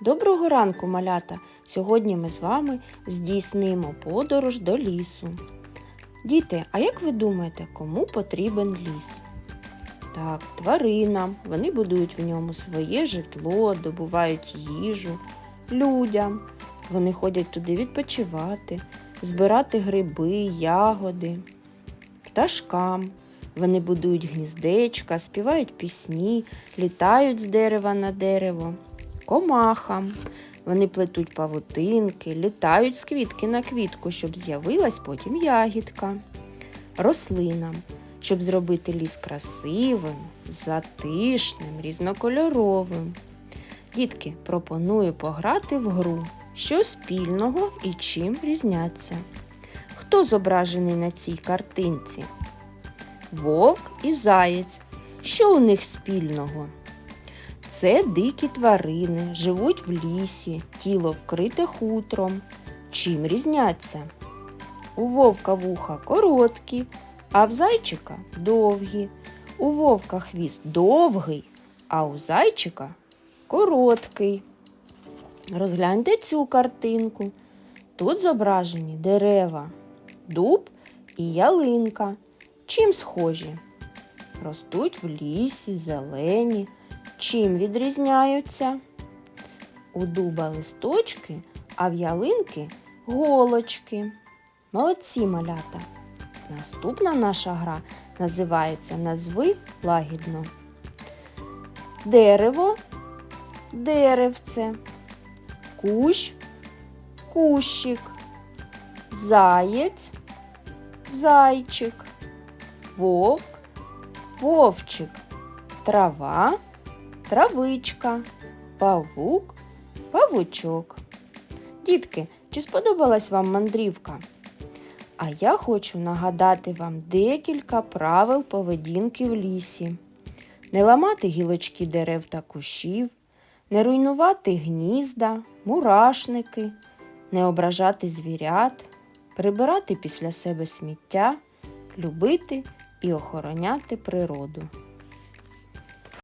Доброго ранку, малята! Сьогодні ми з вами здійснимо подорож до лісу. Діти, а як ви думаєте, кому потрібен ліс? Так, тваринам, вони будують в ньому своє житло, добувають їжу, людям. Вони ходять туди відпочивати, збирати гриби, ягоди, пташкам. Вони будують гніздечка, співають пісні, літають з дерева на дерево, комахам. Вони плетуть павутинки, літають з квітки на квітку, щоб з'явилась потім ягідка. Рослинам, щоб зробити ліс красивим, затишним, різнокольоровим. Дітки, пропоную пограти в гру, що спільного і чим різняться. Хто зображений на цій картинці? Вовк і заєць. Що у них спільного? Це дикі тварини, живуть в лісі, тіло вкрите хутром. Чим різняться? У вовка вуха короткі, а в зайчика довгі. У вовка хвіст довгий, а у зайчика короткий. Розгляньте цю картинку. Тут зображені дерева, дуб і ялинка. Чим схожі? Ростуть в лісі, зелені. Чим відрізняються? У дуба листочки, а в ялинки голочки. Молодці малята. Наступна наша гра називається Назви лагідно. Дерево, деревце, кущ, кущик, заєць, зайчик, вовк, вовчик, трава, травичка, павук, павучок. Дітки, чи сподобалась вам мандрівка? А я хочу нагадати вам декілька правил поведінки в лісі. Не ламати гілочки дерев та кущів, не руйнувати гнізда, мурашники, не ображати звірят, прибирати після себе сміття, любити і охороняти природу.